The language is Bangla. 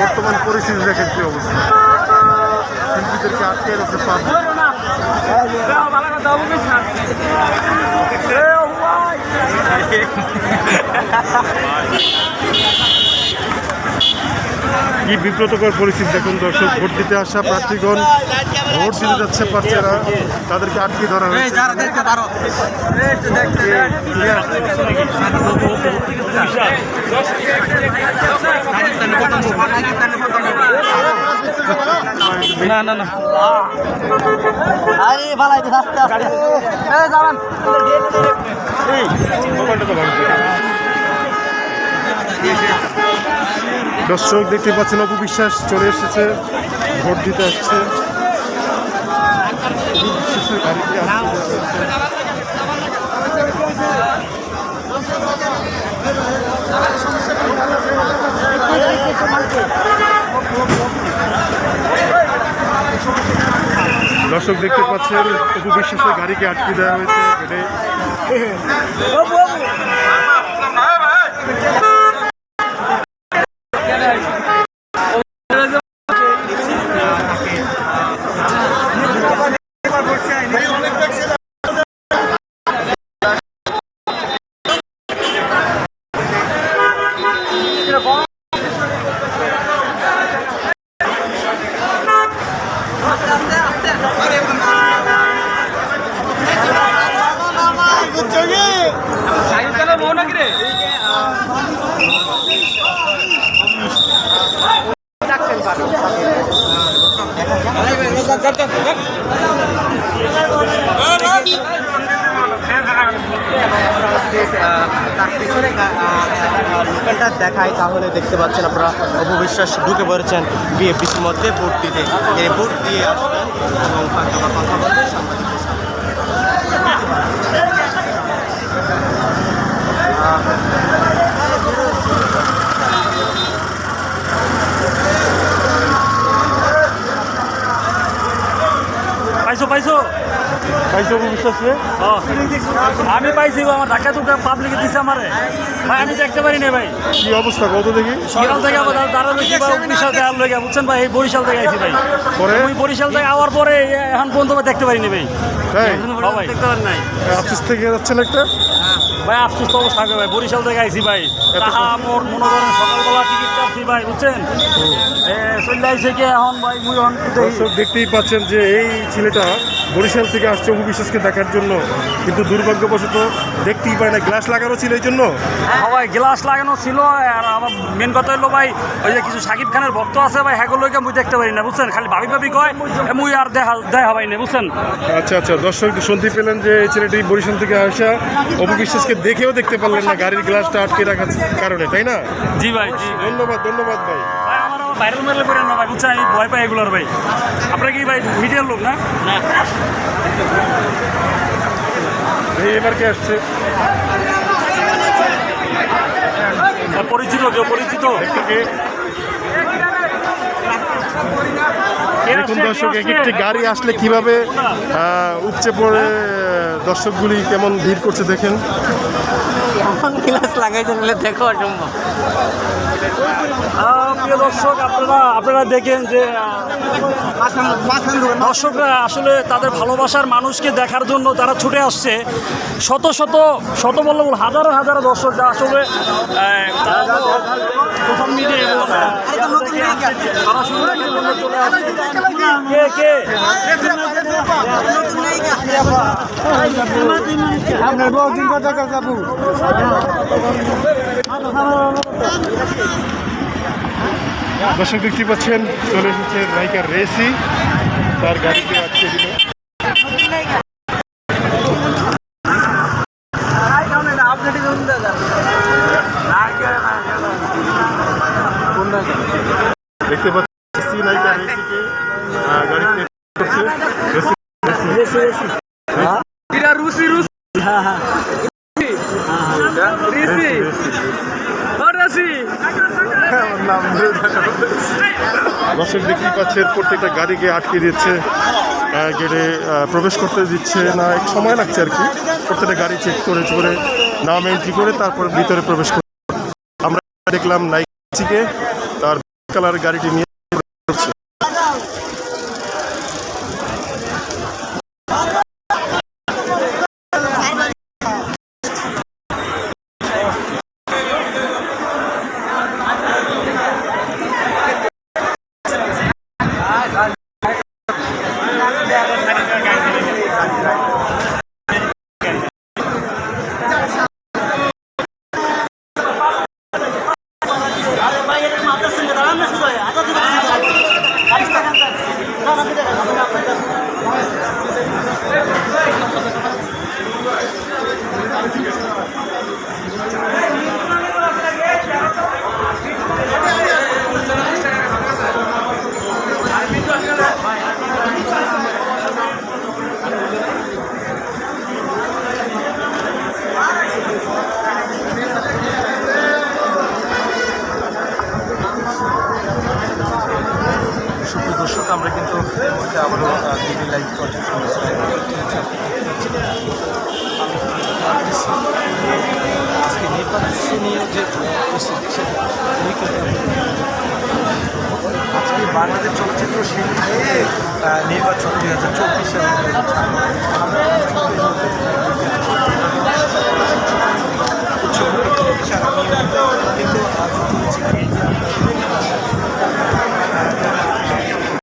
বর্তমান পরিস্থিতি দেখেন কি অবস্থা। শিল্পীদেরকে আটকে রাখতে পারবে কি বিব্রতকর পরিস্থিতি? দেখুন দর্শক ভোট দিতে আসা প্রার্থীগণ ভোট দিতে যাচ্ছে প্রার্থীরা তাদেরকে আটকে ধরা হয়েছে? না না না। আরে ভালাই আস্তে আস্তে। এই যাবেন মোবাইলটা তো ভালো। করে। দর্শক দেখতে পাচ্ছেন, অপু বিশ্বাস চলে এসেছে, ভোট দিতে আসছে। দর্শক দেখতে পাচ্ছেন, অপু বিশ্বাসের গাড়িকে আটকে দেওয়া হয়েছে লোকালটা দেখায় তাহলে দেখতে পাচ্ছেন আপনারা অপবিশ্বাস ঢুকে পড়েছেন বিএফডিসির মধ্যে, ভোট দিতে ভোট দিয়ে আসবেন এবং কথা বলবেন সাথে। পাইছো পাইছো পাইছে বিশ্বাসে আমি পাইছি আমার ঢাকা টুকা পাবলিকে দিছে আমারে। ভাই আমি দেখতে পারি না ভাই। কি অবস্থা কত দেখি? সকাল থেকে আবার দাঁড়া রয়েছি বা বিশাল থেকে আলো বুঝছেন ভাই? এই বরিশাল থেকে আইছি ভাই। পরে? ওই বরিশাল থেকে আওয়ার পরে এখন পর্যন্ত দেখতে দেখতে পারিনি ভাই। তাই হ্যাঁ ভাই থেকে যাচ্ছেন একটা ভাই আফসোস তো অবস্থা ভাই। বরিশাল থেকে আইছি ভাই। মনে করেন সকালবেলা টিকিট কাটছি ভাই বুঝছেন? চলে আইছে কি এখন ভাই? মুই এখন দর্শক দেখতেই পাচ্ছেন যে এই ছেলেটা বরিশাল থেকে আসছে অপু বিশ্বাসকে দেখার জন্য। কিন্তু দুর্ভাগ্যবশত দেখতেই পায় না গ্লাস লাগানো ছিল এই জন্য। হ্যাঁ ভাই গ্লাস লাগানো ছিল আর আমার মেন কথা হলো ভাই ওই যে কিছু সাকিব খানের ভক্ত আছে ভাই হ্যাগুলোকে মুই দেখতে পারি না বুঝছেন? খালি ভাবি ভাবি কয় মুই আর দেখা দেখা পাই না বুঝছেন? আচ্ছা আচ্ছা দর্শক শুনতে পেলেন যে এই ছেলেটি বরিশাল থেকে আসা। অপু বিশ্বাসকে দেখেও দেখতে পারলেন না গাড়ির গ্লাসটা আটকে রাখার কারণে তাই না? জি ভাই জি ধন্যবাদ ধন্যবাদ ভাই। ভাই আমার ভাইরাল মেরে করেন না ভাই বুঝছেন? আমি ভয় পাই এগুলোর ভাই। আপনারা কি ভাই মিডিয়ার লোক না? না। এবার কে আসছে? পরিচিত কেউ পরিচিত থেকে কে দেখুন দর্শক এক একটি গাড়ি আসলে কীভাবে আহ, উপচে পড়ে দর্শকগুলি কেমন ভিড় করছে দেখেন। গ্লাস লাগাইতে দেখো অসম্ভব। প্রিয় দর্শক আপনারা আপনারা দেখেন যে দর্শকরা আসলে তাদের ভালোবাসার মানুষকে দেখার জন্য তারা ছুটে আসছে। শত শত শত বললে বল হাজারো হাজারো দর্শক যা আসলে সোশ্যাল মিডিয়া এবং দেখার জন্য চলে আসছে। দর্শক দেখতে পাচ্ছেন চলে এসেছে নায়িকা রেসি তার গাড়িতে আটকে দিল। দেখতে গাড়িতে করছে রেসি রেসি রেসি রেসি নাম ধরে দেখা দর্শক দেখতেই পাচ্ছেন প্রত্যেকটা গাড়িকে আটকে দিচ্ছে গেটে প্রবেশ করতে দিচ্ছে না এক সময় লাগছে আর কি। প্রত্যেকটা গাড়ি চেক করে করে নাম এন্ট্রি করে তারপর ভিতরে প্রবেশ করে আমরা দেখলাম নাইকিকে তার কালার গাড়িটি নিয়ে Yeah. আজকে বাংলাদেশ চলচ্চিত্র শিল্পী নির্বাচন দুই হাজার চব্বিশ